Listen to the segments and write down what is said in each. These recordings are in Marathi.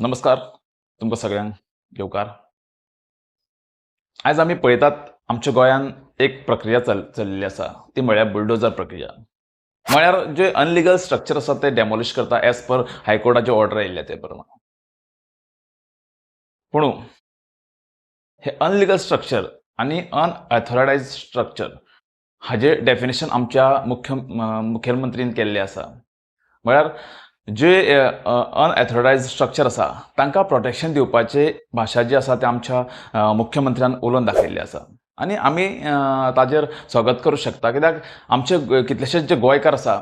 नमस्कार तुमकां सगळ्यांक येवकार. आयज आमी पळयतात आमच्या गोंयान एक प्रक्रिया चल चलिल्ली आसा ती म्हळ्यार बुलडोजर प्रक्रिया. म्हळ्यार जे अनलिगल स्ट्रक्चर आसा ते डेमोलिश करता एज पर हायकोर्टाचे ऑर्डर आयिल्ल्या ते प्रमाण. पूण हे अनलिगल स्ट्रक्चर आनी अनऑथोरायज स्ट्रक्चर हाजे डेफिनेशन आमच्या मुख्य मुखेलमंत्रीन केल्लें आसा. म्हळ्यार जे अनऑथोरायज स्ट्रक्चर आसा तांकां प्रोटेक्शन दिवपाचे भाशा जी आसा ते आमच्या मुख्यमंत्र्यान उलोवन दाखयल्ली आसा आनी आमी ताजेर स्वागत करूं शकता. कित्याक आमचे कितलेशेच जे गोंयकार आसा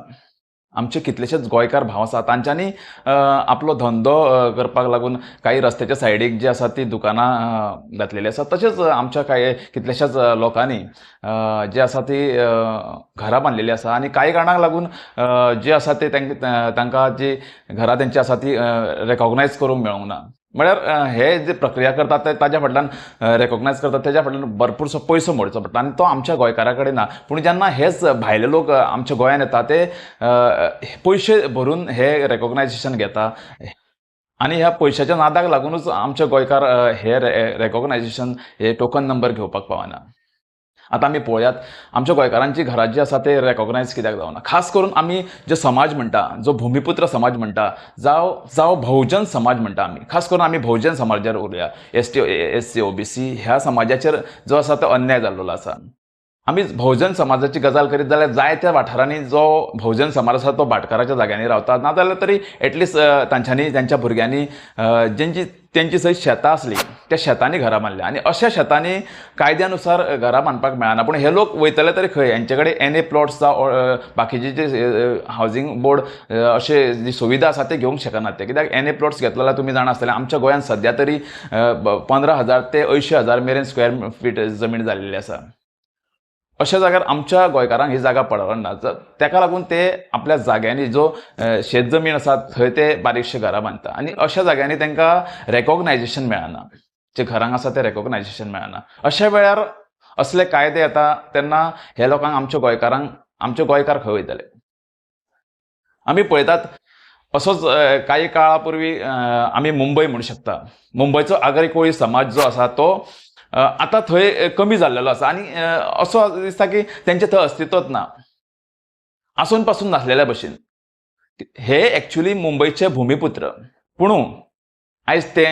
आमचे कितलेशेच गोंयकार भाव आसा तांच्यांनी आपलो धंदो करपाक लागून काही रस्त्याच्या सायडीक जी आसा ती दुकानां घातलेली आसा तशेंच आमच्या कांय कितलेशाच लोकांनी जी जे आसा ती घरां बांदलेली आसा आनी कांय कारणांक लागून जे आसा ते तांकां जी घरां तेंची आसा ती रेकॉग्नायज करूंक मेळूंक ना. म्हळ्यार हे जे प्रक्रिया करतात ते ताज्या फाटल्यान रेकॉग्नायज करतात. ताज्या फाटल्यान भरपूरसो पयसो मोडचो पडटा आनी तो आमच्या गोंयकारा कडेन ना पूण जेन्ना हेच भायले लोक आमच्या गोंयांत येता ते पयशे भरून हे रेकॉग्नायजेशन घेता. आनी ह्या पयशाच्या नादाक लागूनच आमचे गोंयकार हे रेकॉग्नायजेशन हे टोकन नंबर घेवपाक पावना. आतां आमी पळोवयात आमच्या गोंयकारांची घरां जी आसा ते रेकॉग्नायज कित्याक जावना खास करून आमी जो समाज म्हणटा जो भुमिपुत्र समाज म्हणटा जावं जावं बहुजन समाज म्हणटा आमी खास करून आमी बहुजन समाजाचेर उलोवया S T S C O B C ह्या समाजाचेर जो आसा तो अन्याय जाल्लो आसा आमी बहुजन समाजाची गजाल करीत जाल्यार जायत्या वाठारांनी जो बहुजन समाज आसा तो भाटकाराच्या जाग्यांनी रावता नाजाल्यार तरी एटलिस्ट तांच्यांनी तांच्या भुरग्यांनी जेंची तेंची थंय शेतां आसली त्या शेतांनी घरां बांदल्या आनी अशा शेतांनी कायद्यानुसार घरां बांदपाक मेळना पूण हे लोक वयतले तरी खंय हेंचे कडेन एन ए प्लॉट्स जावं बाकीचे जे हावजींग बोर्ड अशे जी सुविधा आसा ते घेवंक शकनात ते कित्याक एन ए प्लॉट्स घेतले जाल्यार तुमी जाणा आमच्या गोंयांत सद्या तरी पंदरा हजार ते अंयशीं हजार मेरेन स्क्वेअर फीट जमीन जाल्लेली आसा अशा जाग्यार आमच्या गोंयकारांक ही जागा पडना ताका लागून ते आपल्या जाग्यांनी जो शेत जमीन आसा थंय ते बारीकशे घरां बांदता आनी अशा जाग्यांनी तांकां रेकॉग्नायजेशन मेळना जे घरांक आसा ते रेकॉग्नायजेशन मेळना अशा वेळार असले कायदे येता तेन्ना हे लोकांक आमच्या गोंयकारांक आमचे गोंयकार खंय वयतले? आमी पळयतात असोच काही काळा पुर्वी आमी मुंबय म्हणू शकता. मुंबयचो आगरी कोळी समाज जो आसा तो आतां थंय कमी जाल्लेलो आसा आनी असो दिसता की तेंचे थंय अस्तित्वच ना. आसून पासून नासलेल्या भशेन हे ॲक्च्युली मुंबयचे भुमिपुत्र. पूण आयज ते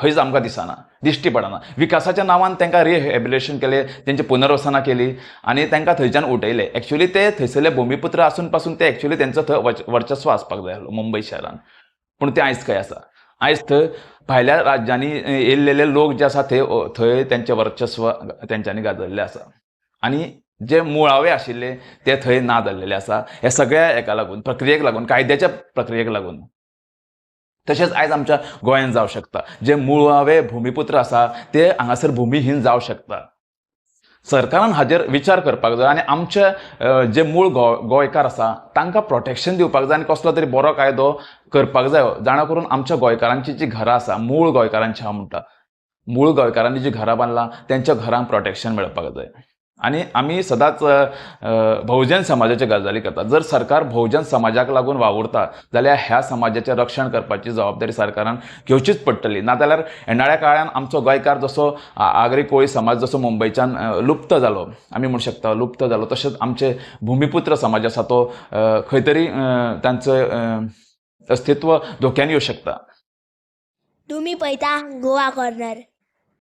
खंयच आमकां दिसना दिश्टी पडना. विकासाच्या नांवान तांकां रिहेबिलेशन केलें तेंची पुनर्वसना केली आनी तांकां थंयच्यान उठयले. एक्चुली ते थंयसरले भुमिपुत्र आसून पासून ते एक्चुली तेंचो थंय वर्चस्व आसपाक जाय आसलो मुंबय शहरान. पूण ते आयज खंय आसा? आयज थंय भायल्या राज्यांनी येयल्लेले लोक जे आसा थंय थंय तेंचें वर्चस्व तेंच्यांनी गाजल्लें आसा. आनी जे मुळावे आशिल्ले ते थंय ना जाल्लेले आसा. हे सगळ्या हेका लागून प्रक्रियेक लागून कायद्याच्या प्रक्रियेक लागून. तशेंच आयज आमच्या गोंयांत जावं शकता. जे मुळावे भुमिपुत्र आसा ते हांगासर भुमिहीन जावं शकता. सरकारान हाजेर विचार करपाक जाय आनी आमचे जे मूळ गो गोंयकार आसा तांकां प्रोटेक्शन दिवपाक जाय आनी कसलो तरी बरो कायदो करपाक जाय. जाणा करून आमच्या गोंयकारांची जी घरां आसा मूळ गोंयकारांची हांव म्हणटा मूळ गोंयकारांनी जी घरां बांदलां तेंच्या घरांक प्रोटेक्शन मेळपाक जाय. आनी आमी सदांच बहुजन समाजाच्या गजाली करतात. जर सरकार बहुजन समाजाक लागून वावुरता जाल्यार ह्या समाजाचें रक्षण करपाची जबाबदारी सरकारान घेवचीच पडटली. नाजाल्यार येणाऱ्या काळान आमचो गोंयकार जसो आगरी कोळी समाज जसो मुंबयच्यान लुप्त जालो आमी म्हणू शकता लुप्त जालो तशेंच आमचे भुमिपुत्र समाज आसा तो खंय तरी अ, तांचो अस्तित्व धोक्यान येवं शकता. तुम्ही पळयता गोवा कॉर्नर.